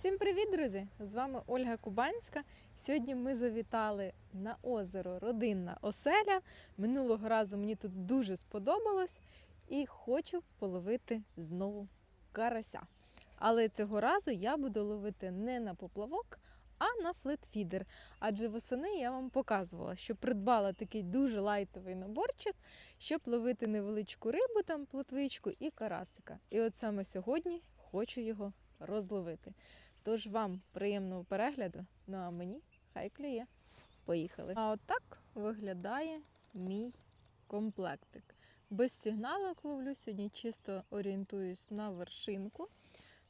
Всім привіт, друзі! З вами Ольга Кубанська. Сьогодні ми завітали на озеро Родинна Оселя. Минулого разу мені тут дуже сподобалось і хочу половити знову карася. Але цього разу я буду ловити не на поплавок, а на флетфідер. Адже восени я вам показувала, що придбала такий дуже лайтовий наборчик, щоб ловити невеличку рибу, там плотвичку і карасика. І от саме сьогодні хочу його розловити. Тож вам приємного перегляду, ну а мені хай клює. Поїхали. А отак виглядає мій комплектик. Без сигналок ловлю сьогодні чисто орієнтуюсь на вершинку.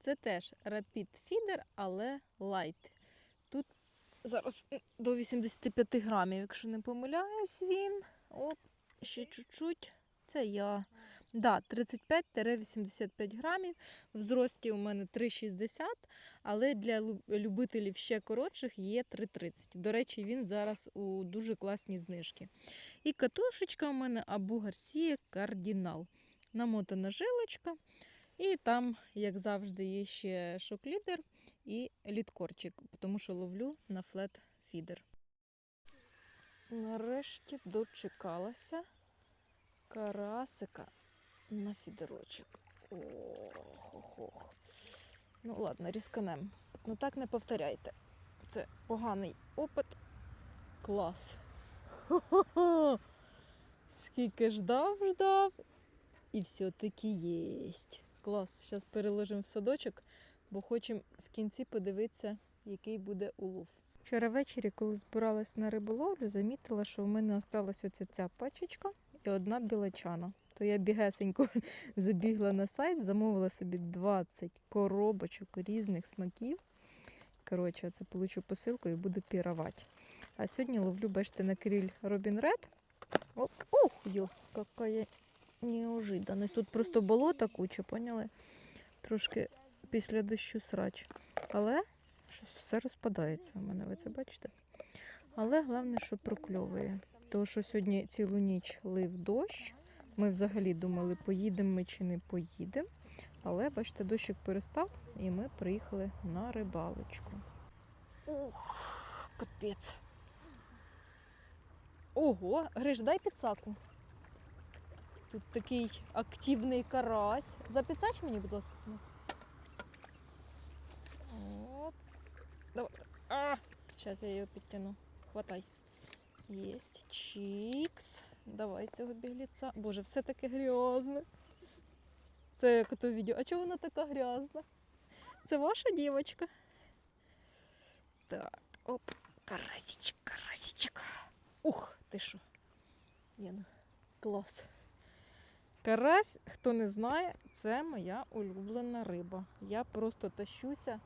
Це теж Rapid Feeder, але light. Тут зараз до 85 грамів, якщо не помиляюсь, він. От, ще чуть-чуть. Це я. Да, 35-85 грамів. В зрості у мене 3,60, але для любителів ще коротших є 3,30. До речі, він зараз у дуже класній знижці. І катушечка у мене Абу Гарсія Кардінал. Намотана жилочка. І там, як завжди, є ще шок-лідер і літкорчик, тому що ловлю на флет-фідер. Нарешті дочекалася карасика на фідерочок. Ох, ох, ох. Ну ладно, різканем. Ну так не повторяйте. Це поганий опит. Клас. Хо-хо-хо. Скільки ждав, ждав. І все-таки єсть. Клас. Зараз переложимо в садочок, бо хочемо в кінці подивитися, який буде улов. Вчора ввечері, коли збиралась на риболовлю, замітила, що в мене осталась оця ця пачечка і одна білочана. То я бігесенько забігла на сайт, замовила собі 20 коробочок різних смаків. Коротше, це получу посилку і буду пірувати. А сьогодні ловлю, бачите, на криль Робін Ред. Йо, яка неожиданность. Тут просто болота куча, поняли? Трошки після дощу срач. Але щось все розпадається у мене, ви це бачите? Але головне, що прокльовує. Тому що сьогодні цілу ніч лив дощ. Ми взагалі думали, поїдемо ми чи не поїдемо. Але бачите, дощик перестав, і ми приїхали на рибалочку. Ух, капець. Ого, Гриш, дай підсаку. Тут такий активний карась. Запідсач мені, будь ласка, синок. Оп. Давай. А! Зараз я його підтягну. Хватай. Єсть. Чікс. Давай цього бігліця. Боже, все таке грязне. Це як ото відео. А чого вона така грязна? Це ваша дівчинка. Так, оп. Карасичок, карасичок. Ух, ти що? Єна, клас. Карась, хто не знає, це моя улюблена риба. Я просто тащуся,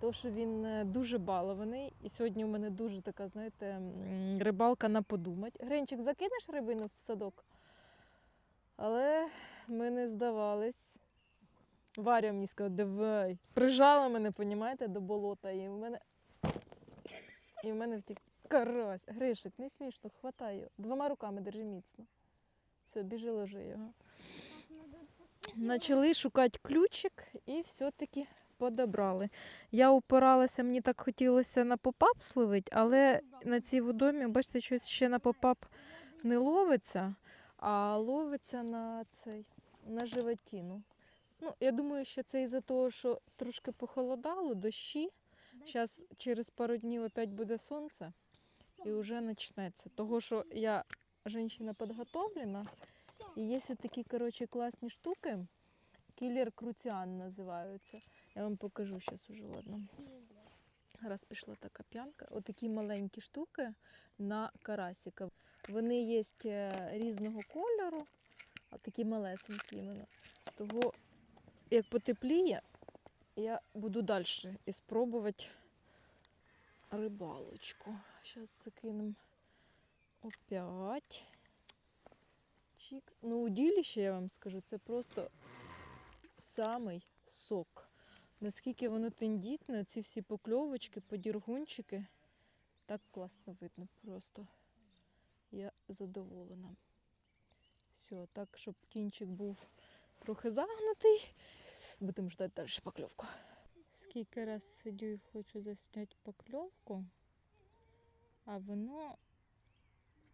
тому що він е, дуже балований. І сьогодні у мене дуже така, знаєте, рибалка на подумать. Гринчик, закинеш рибину в садок? Але ми не здавались. Варя мені сказала, давай. Прижала мене, понімаєте, до болота. І в мене. І в мене втік карась. Гришик, не смішно, хватай його. Двома руками держи міцно. Все, біжи, ложи його. Почали шукати ключик і все-таки подобрали. Я упиралася, мені так хотілося на попап словити, але на цій водомі, бачите, щось ще на попап не ловиться, а ловиться на цей, на животіну. Ну, я думаю, що це із-за того, що трошки похолодало, дощі. Зараз через пару днів опять буде сонце і вже почнеться. Того, що я жінка підготовлена, і є такі коротше, класні штуки. Кілер Круціан називаються. Я вам покажу зараз уже, ладно. Раз пішла така п'янка. Отакі маленькі штуки на карасика. Вони є е, різного кольору, а такі малесенькі іменно. Того, як потепліє, я буду далі і спробувати рибалочку. Зараз закинемо опять. Чікс. Ну, удилище, я вам скажу, це просто самий сок. Наскільки воно тендітне, ці всі покльовочки, подіргунчики. Так класно видно просто. Я задоволена. Все, так, щоб кінчик був трохи загнутий. Будемо ждати далі покльовку. Скільки раз сидю і хочу засняти покльовку, а воно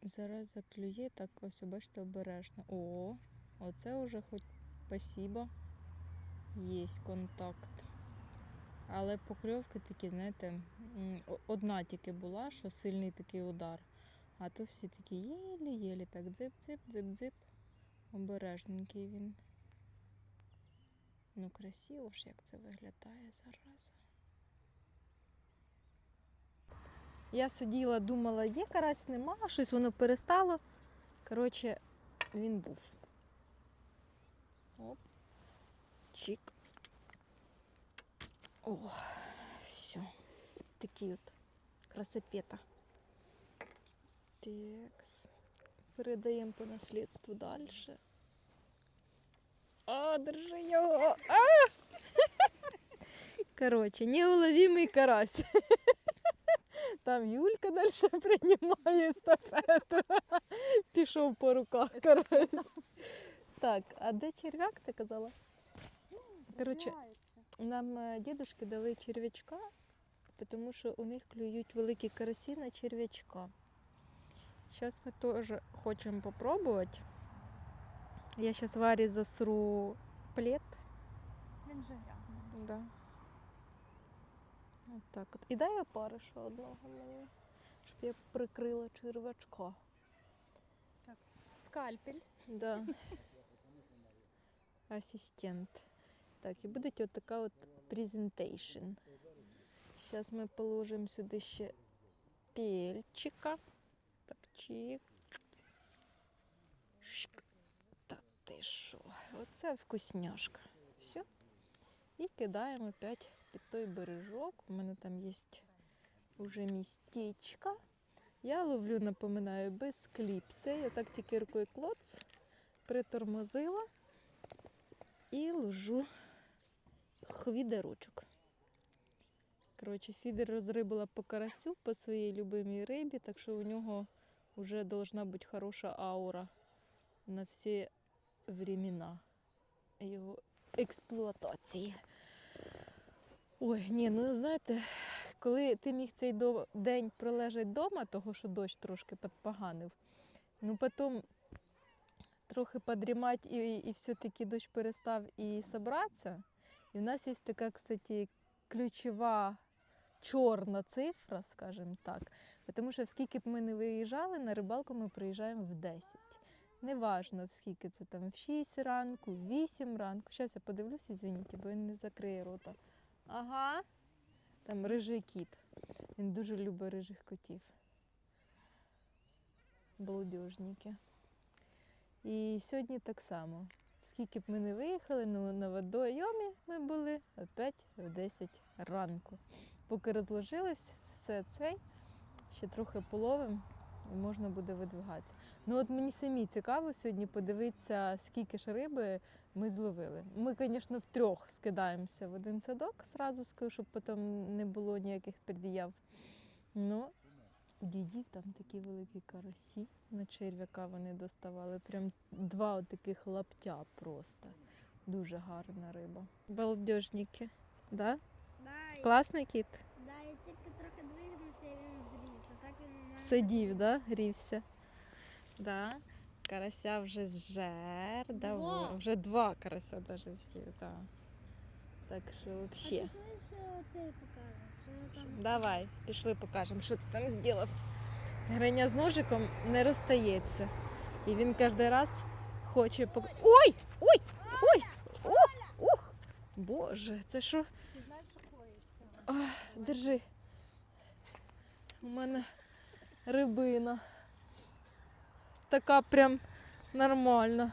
зараз заклює так ось, бачите, обережно. О, оце вже хоч спасибо. Є контакт. Але покльовки такі, знаєте, одна тільки була, що сильний такий удар. А то всі такі єлі-єлі, так дзип-дзип, дзип-дзип. Обережненький він. Ну, красиво ж, як це виглядає зараз. Я сиділа, думала, є карась, нема, щось воно перестало. Коротше, він був. Оп. Чик. О, все. Такий от красопета. Текс. Передаємо по наслідству далі. А, держи його. А! Коротше, неуловимий карась. Там Юлька далі приймає естафету. Пішов по руках карась. Так, а де черв'як, ти казала? Коротше, Нам е, дідушки дали черв'ячка, тому що у них клюють великі карасі на черв'ячка. Зараз ми теж хочемо попробувати. Я зараз Варі засру плед. Він вже грязний. Да. От так от. І дай опариша одного мені, щоб я прикрила черв'ячка. Скальпель. Да. Ассистент. Так, і буде от така от презентейшн. Зараз ми положимо сюди ще пельчика. Так, чик. Та ти що? Оце вкусняшка. Все. І кидаємо опять під той бережок. У мене там є вже містечко. Я ловлю, напоминаю, без кліпси. Я так тільки рукою клоц притормозила і ложу хвідерочок. Коротше, фідер розрибила по карасю, по своїй любимій рибі, так що у нього вже должна бути хороша аура на всі времена його експлуатації. Ой, ні, ну знаєте, коли ти міг цей день пролежати вдома, того що дощ трошки підпоганив, ну потім трохи подрімати і, і все-таки дощ перестав і зібратися. І в нас є така, кстати, ключова чорна цифра, скажімо так. Тому що скільки б ми не виїжджали, на рибалку ми приїжджаємо в 10. Неважно, скільки це там в 6 ранку, в 8 ранку. Зараз я подивлюся, звініть, бо він не закриє рота. Ага. Там рижий кіт. Він дуже любить рижих котів. Балдежники. І сьогодні так само. Скільки б ми не виїхали, ну на водойомі ми були опять в 10 ранку. Поки розложилось все цей, ще трохи половим і можна буде видвигатися. Ну от мені самі цікаво сьогодні подивитися, скільки ж риби ми зловили. Ми, звісно, втрьох скидаємося в один садок, сразу скажу, щоб потім не було ніяких пред'яв. Ну, у дідів там такі великі карасі на черв'яка вони доставали. Прям два таких лаптя просто. Дуже гарна риба. Балдежники. Да? Да, Класний кіт. да, я тільки трохи двигнувся, і він зріс. А так він мене Сидів, да? грівся. Да. Карася вже зжер. Да, Два. во. вже два карася даже з'їв. Да. Так що взагалі. ще оцей покажемо. Що я там Давай, пішли покажемо, що ти там зробив. Гриня з ножиком не розстається. І він кожен раз хоче пок... Ой! Ой! Ой! Ох! Ух! Боже, це що? Держи. У мене рибина. Така прям нормальна.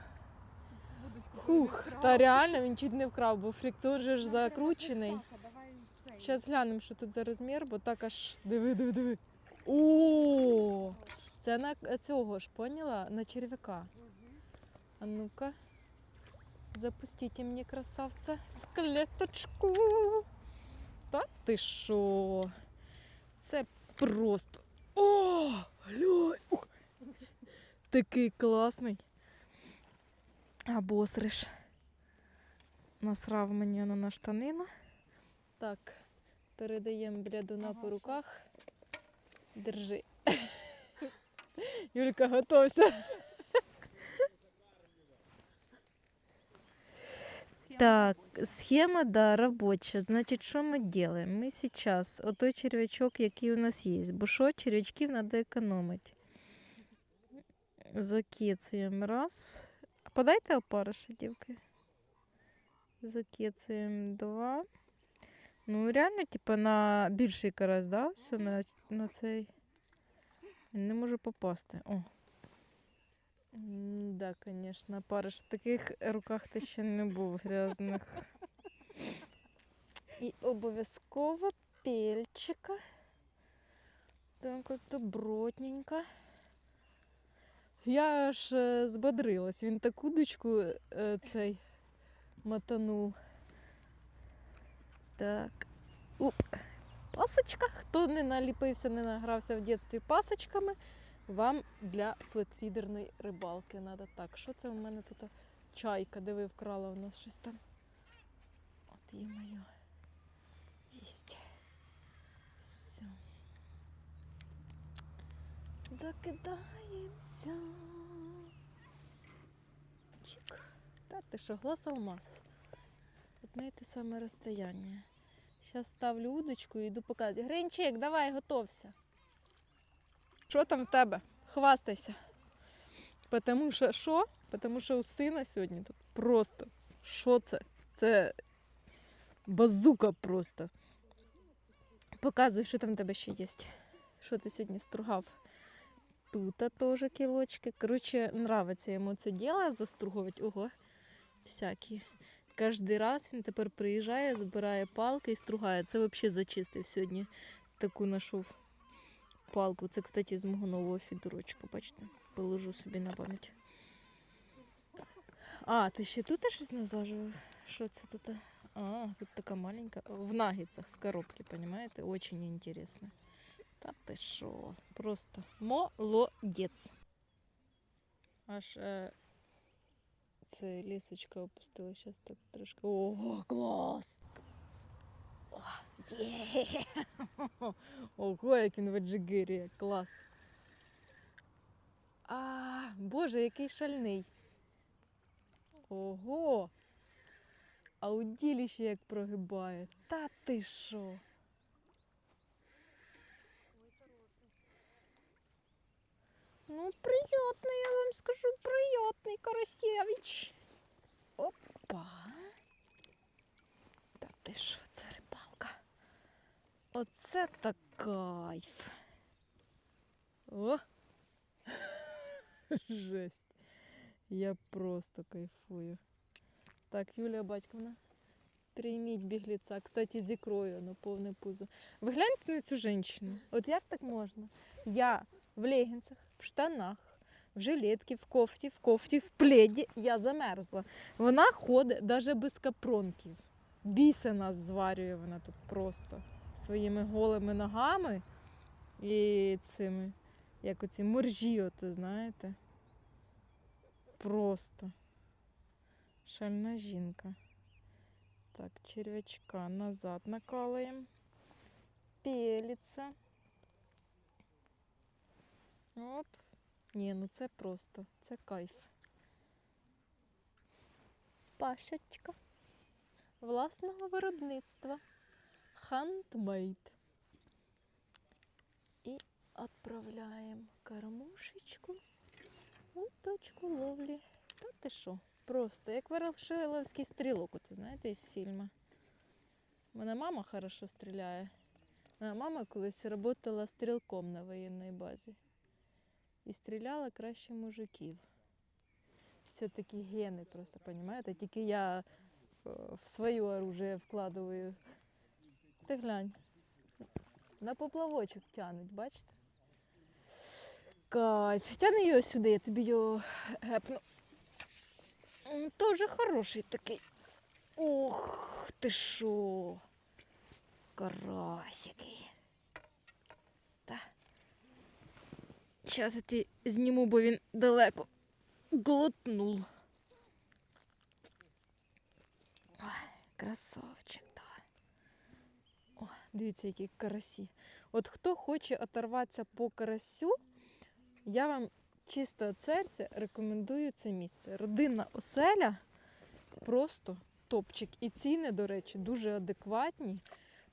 Хух, та реально він чуть не вкрав, бо фрикціон же ж закручений. Зараз глянемо, що тут за розмір, бо так аж диви, диви, диви. О, це на цього ж поняла? На черв'яка. А ну-ка. Запустіть мені красавця в клеточку. Та ти що? Це просто. О! Глянь! Ух! Такий класний. А босриш. Насрав мені на штанину. Так, передаємо блядуна по руках. Держи. Юлька, готовся. Так, схема, да, рабоча. Значить, що ми робимо? Ми зараз отой черв'ячок, який у нас є. Бо що, черв'ячків треба економити. Закецуємо раз. Подайте опариша, дівки. Закецуємо два. Ну, реально, типа, на більший карась, да? Все на, на цей. Не можу попасти. О. М, Да, конечно, париш в таких руках ти ще не був грязних. І обов'язково пельчика. Так от добротненько. Я аж е, збодрилась. Він таку дочку е, цей мотанув. Так. Уп. Пасочка. Хто не наліпився, не награвся в дитинстві пасочками, вам для флетфідерної рибалки треба. Так, що це у мене тут чайка, де ви вкрала у нас щось там. От є моє. Єсть. Все. Закидаємося. Чик. Та ти що, глаз алмаз. Те саме розстояння. Зараз ставлю удочку і йду показувати. Гринчик, давай, готовся. Що там в тебе? Хвастайся. Потому що що? Потому що у сина сьогодні тут просто. Що це? Це базука просто. Показуй, що там в тебе ще є. Що ти сьогодні стругав? Тут теж кілочки. Коротше, нравиться йому це діло застругувати. Ого, всякі. Кожен раз він тепер приїжджає, збирає палки і стругає. Це взагалі зачистив сьогодні. Таку знайшов палку. Це, кстати, з мого нового фідурочка, бачите? Положу собі на пам'ять. А, ти ще тут щось назлажував? Що це тут? А, тут така маленька. В наггетсах, в коробці, понимаете? Очень интересно. Та ти що? Просто молодець. Аж е, це лісочка опустила. Зараз так трошки. Ого, клас! О, є! Ого, як він в клас. А, боже, який шальний. Ого! А у ділі ще як прогибає. Та ти що? Ну, приятный, я вам скажу, приятный Карасевич. Опа. Та ти що, це рибалка? Оце так кайф. О! Жесть. Я просто кайфую. Так, Юлія Батьківна, прийміть бігліця. Кстати, з ікрою на повне пузо. Ви гляньте на цю жінку. От як так можна? Я в легінцях, в штанах, в жилетці, в кофті, в кофті, в пледі. Я замерзла. Вона ходить навіть без капронків. Біса нас зварює вона тут просто своїми голими ногами і цими, як оці моржі, от, знаєте. Просто. Шальна жінка. Так, черв'ячка назад накалуємо. Пелиться. От. Ні, ну це просто, це кайф. Пашечка власного виробництва. Handmade. І відправляємо кормушечку у точку ловлі. Та ти що? Просто як ворошиловський стрілок, от, знаєте, із фільму. Мене мама хорошо стріляє. Моя мама колись працювала стрілком на воєнній базі. І стріляла краще мужиків. Все-таки гени просто, понимаєте? Тільки я в своє оружие вкладаю. Ти глянь. На поплавочок тянуть, бачите? Кайф. Тяни його сюди, я тобі його гепну. М, Тоже хороший такий. Ох, ти що? Карась. Зараз я ти зніму, бо він далеко глотнув. Ой, красавчик, да. Дивіться, які карасі. От хто хоче оторватися по карасю, я вам чисто від серця рекомендую це місце. Родинна оселя просто топчик. І ціни, до речі, дуже адекватні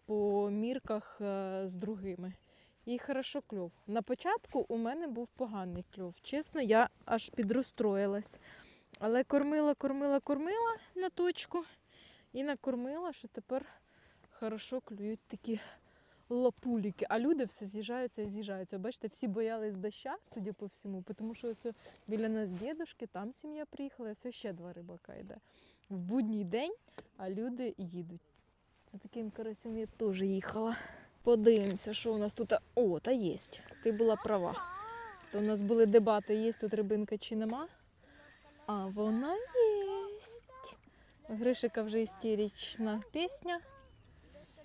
по мірках е, з другими. І хорошо кльов. На початку у мене був поганий кльов. Чесно, я аж підрозстроїлась. Але кормила, кормила, кормила на точку і накормила, що тепер хорошо клюють такі лапуліки. А люди все з'їжджаються і з'їжджаються. Бачите, всі боялись доща, судя по всьому, тому що ось біля нас дідушки, там сім'я приїхала, ось ще два рибака йде. В будній день, а люди їдуть. За таким карасем я теж їхала. Подивимося, що у нас тут. О, та є. Ти була права. То у нас були дебати, є тут рибинка чи нема. А вона є. Гришика вже істерична пісня.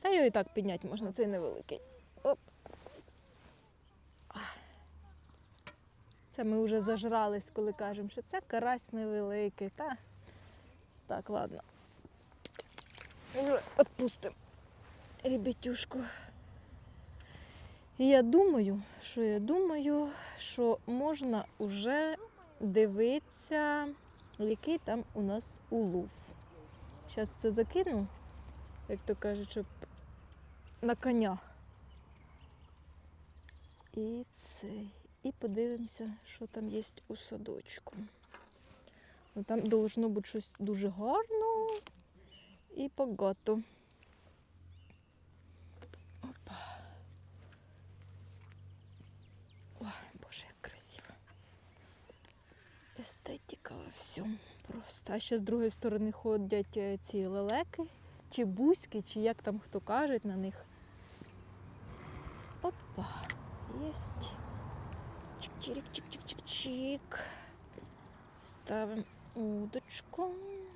Та його і так підняти можна, цей невеликий. Оп. Це ми вже зажрались, коли кажемо, що це карась невеликий. Та? Так, ладно. Вже відпустимо ребятюшку. І я думаю, що я думаю, що можна вже дивитися, який там у нас улов. Зараз це закину, як то кажуть, щоб на коня. І цей. І подивимося, що там є у садочку. Ну, там должно бути щось дуже гарно і багато. Опа. Ой, боже, як красиво. Естетика во всьому просто. А ще з другої сторони ходять е, ці лелеки, чи бузьки, чи як там хто каже на них. Опа, єсть. Чик-чирик, чик-чик-чик-чик. Ставимо удочку.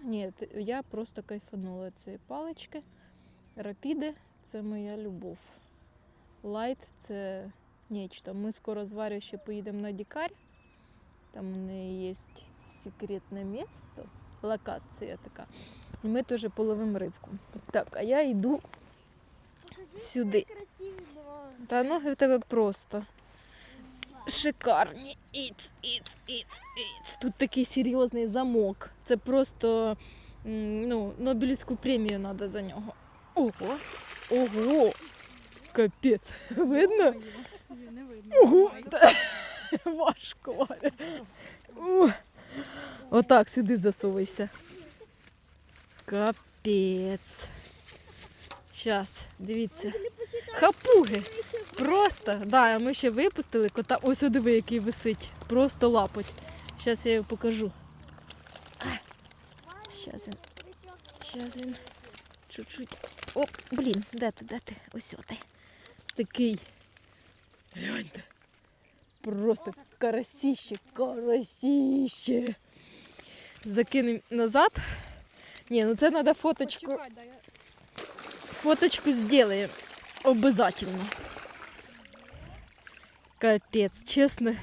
Ні, я просто кайфанула цієї палички. Рапіди це моя любов. Лайт це нечто. Ми скоро з Варю ще поїдемо на Дікарь. Там у неї є секретне місто, локація така. Ми теж половимо рибку. Так, а я йду Сюди. Та ноги в тебе просто шикарні. Іц, іц, іц, іц. Тут такий серйозний замок. Це просто ну, Нобелівську премію треба за нього. Ого! Ого! Капець! Видно. Ого! Важко. Отак сюди засовуйся. Капець. Щас, дивіться. Хапуги. Просто, да, ми ще випустили кота. Ось о, диви, який висить. Просто лапоть. Зараз я його покажу. Зараз він, зараз він чуть-чуть. О, блін, де ти, де ти? Ось о ти. Такий. Гляньте. Просто карасіще, карасіще. Закинемо назад. Ні, ну це треба фоточку. Почекай, дай я Фоточку сделаем. Обязательно. Капец, честно.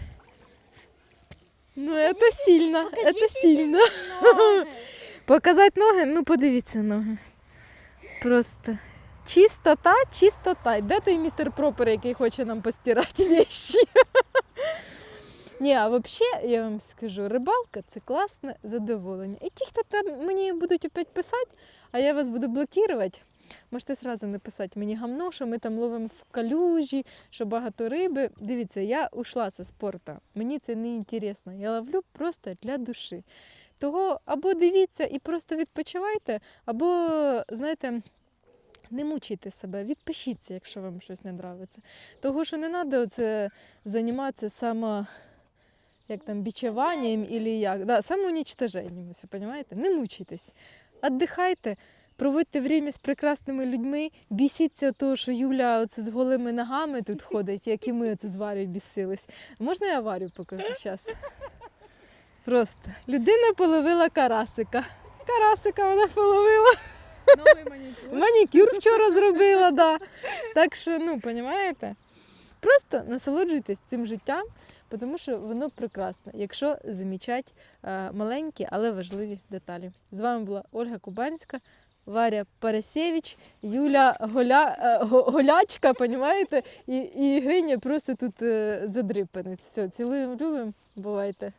Ну, это сильно. это Покажите сильно. Ноги. Показать ноги? Ну, подивіться ноги. Просто чистота, чистота. Де той містер Пропер, який хоче нам постирати вещи? Ні, а взагалі, я вам скажу, рибалка це класне задоволення. І ті, хто там мені будуть опять писати, а я вас буду блокувати, можете одразу написати мені гамно, що ми там ловимо в калюжі, що багато риби. Дивіться, я ушла зі спорту. Мені це не інтересно. Я ловлю просто для душі. Того або дивіться і просто відпочивайте, або, знаєте, не мучайте себе, відпишіться, якщо вам щось не подобається. Того, що не треба оце займатися само, як там, бічуванням або як. Да, самоунічтоженням, розумієте? Не мучайтесь. Віддихайте, проводьте время з прекрасними людьми, бісіться того, що Юля оце з голими ногами тут ходить, як і ми оце з Варю бісились. Можна я Варю покажу зараз? Просто людина половила карасика. Карасика вона половила. Манікюр. Вчора зробила, да. Так що, ну, розумієте? Просто насолоджуйтесь цим життям, тому що воно прекрасне, якщо замічати е, маленькі, але важливі деталі. З вами була Ольга Кубанська. Варя Парасєвич, Юля Голя, е, Голячка, понімаєте? І, і Гриня просто тут е, задрипанець. Все, цілуємо, любимо, бувайте.